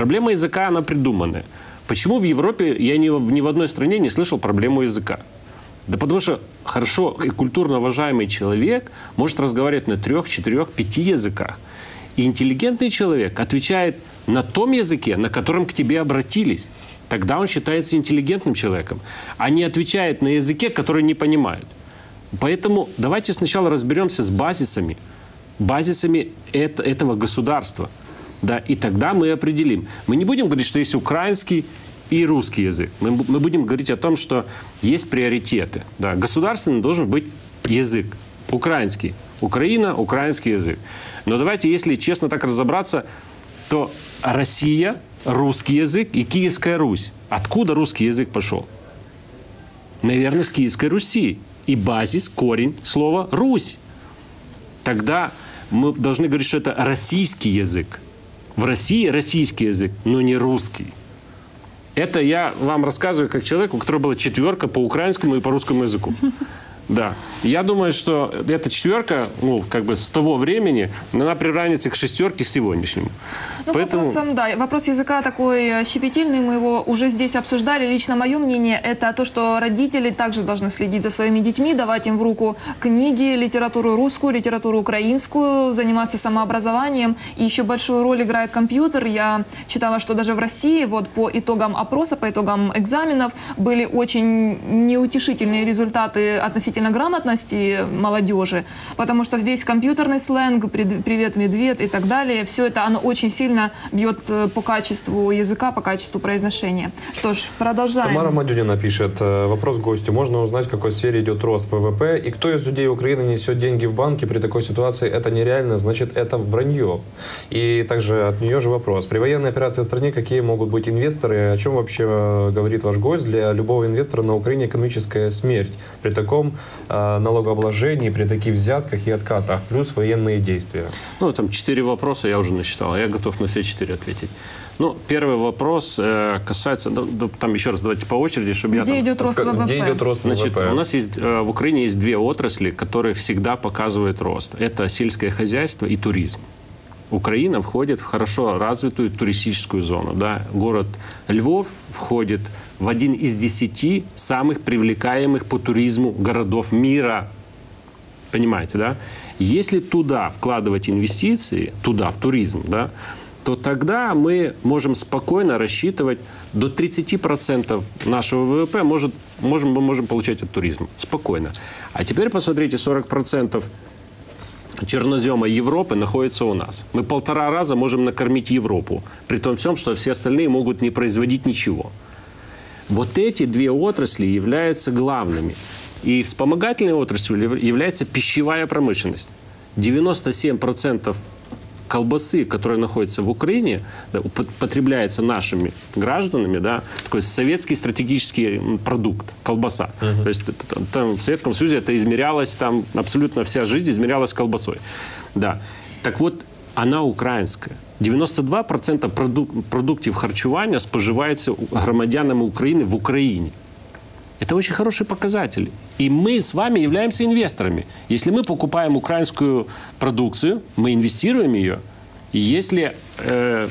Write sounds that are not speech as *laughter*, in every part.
Проблема языка, она придуманная. Почему в Европе я ни, ни в одной стране не слышал проблему языка? Да потому что хорошо и культурно уважаемый человек может разговаривать на трех, четырех, пяти языках. И интеллигентный человек отвечает на том языке, на котором к тебе обратились. Тогда он считается интеллигентным человеком, а не отвечает на языке, который не понимают. Поэтому давайте сначала разберемся с базисами, базисами это, этого государства. Да, и тогда мы определим. Мы не будем говорить, что есть украинский и русский язык. Мы, мы будем говорить о том, что есть приоритеты. Да. Государственный должен быть язык. Украинский. Украина, украинский язык. Но давайте, если честно так разобраться, то Россия, русский язык и Киевская Русь. Откуда русский язык пошел? Наверное, с Киевской Руси. И базис, корень слова «Русь». Тогда мы должны говорить, что это российский язык. В России российский язык, но не русский. Это я вам рассказываю как человек, у которого была четверка по украинскому и по русскому языку. *laughs* Да. Я думаю, что эта четверка, ну, как бы с того времени, она приравнивается к шестерке сегодняшнему. Ну, Поэтому... вопросом, да, вопрос языка такой э, щепетильный, мы его уже здесь обсуждали. Лично мое мнение, это то, что родители также должны следить за своими детьми, давать им в руку книги, литературу русскую, литературу украинскую, заниматься самообразованием. И еще большую роль играет компьютер. Я читала, что даже в России вот по итогам опроса, по итогам экзаменов были очень неутешительные результаты относительно грамотности молодежи, потому что весь компьютерный сленг, привет, медведь и так далее, все это оно очень сильно сильно бьет э, по качеству языка, по качеству произношения. Что ж, продолжаем. Тамара Мадюнина пишет. Э, вопрос гостю. Можно узнать, в какой сфере идет рост ВВП и кто из людей Украины несет деньги в банки при такой ситуации? Это нереально, значит, это вранье. И также от нее же вопрос. При военной операции в стране какие могут быть инвесторы? О чем вообще э, говорит ваш гость? Для любого инвестора на Украине экономическая смерть при таком э, налогообложении, при таких взятках и откатах, плюс военные действия. Ну, там четыре вопроса я уже насчитал. Я готов на все четыре ответить. Ну, первый вопрос э, касается, ну, там еще раз давайте по очереди, чтобы Где я... Где идет рост ВВП? Где идет рост Значит, ВВП? у нас есть, э, в Украине есть две отрасли, которые всегда показывают рост. Это сельское хозяйство и туризм. Украина входит в хорошо развитую туристическую зону. Да? Город Львов входит в один из десяти самых привлекаемых по туризму городов мира. Понимаете, да? Если туда вкладывать инвестиции, туда, в туризм, да, то тогда мы можем спокойно рассчитывать до 30% нашего ВВП может, можем, мы можем получать от туризма. Спокойно. А теперь посмотрите, 40% чернозема Европы находится у нас. Мы полтора раза можем накормить Европу, при том всем, что все остальные могут не производить ничего. Вот эти две отрасли являются главными. И вспомогательной отраслью является пищевая промышленность. 97% колбасы, которая находится в Украине, да, потребляется нашими гражданами, да, такой советский стратегический продукт, колбаса. Uh-huh. То есть там, там, в Советском Союзе это измерялось, там абсолютно вся жизнь измерялась колбасой. Да. Так вот, она украинская. 92% продук- продуктів харчування споживається громадянами України в Україні. Это очень хороший показатель. И мы с вами являемся инвесторами. Если мы покупаем украинскую продукцию, мы инвестируем ее. И если... Э,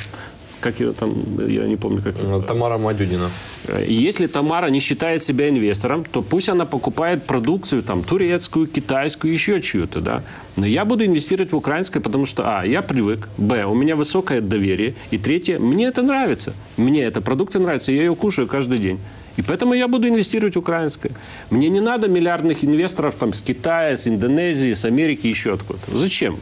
как ее там, я не помню, как это. Тамара Мадюдина. Э, если Тамара не считает себя инвестором, то пусть она покупает продукцию там турецкую, китайскую, еще чью-то, да. Но я буду инвестировать в украинское, потому что, а, я привык, б, у меня высокое доверие, и третье, мне это нравится. Мне эта продукция нравится, я ее кушаю каждый день. И поэтому я буду инвестировать в украинское. Мне не надо миллиардных инвесторов там, с Китая, с Индонезии, с Америки, еще откуда-то. Зачем?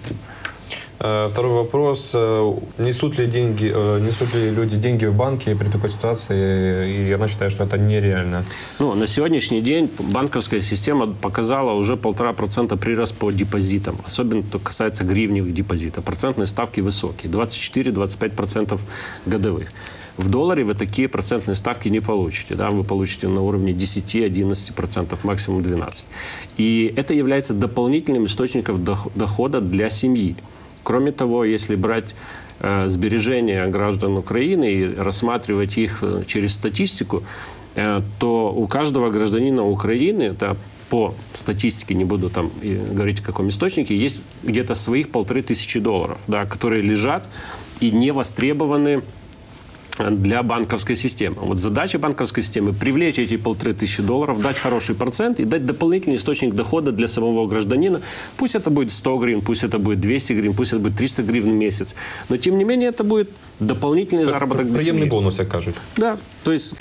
Э, второй вопрос. Э, несут ли, деньги, э, несут ли люди деньги в банки при такой ситуации? И она считает, что это нереально. Ну, на сегодняшний день банковская система показала уже полтора процента прирост по депозитам. Особенно то касается гривневых депозитов. Процентные ставки высокие. 24-25% годовых. В долларе вы такие процентные ставки не получите. Да? Вы получите на уровне 10-11%, максимум 12%. И это является дополнительным источником дохода для семьи. Кроме того, если брать э, сбережения граждан Украины и рассматривать их э, через статистику, э, то у каждого гражданина Украины, да, по статистике, не буду там говорить о каком источнике, есть где-то своих полторы тысячи долларов, да, которые лежат и не востребованы для банковской системы. Вот задача банковской системы – привлечь эти полторы тысячи долларов, дать хороший процент и дать дополнительный источник дохода для самого гражданина. Пусть это будет 100 гривен, пусть это будет 200 гривен, пусть это будет 300 гривен в месяц. Но, тем не менее, это будет дополнительный заработок для семьи. бонус, як кажуть. Да, то есть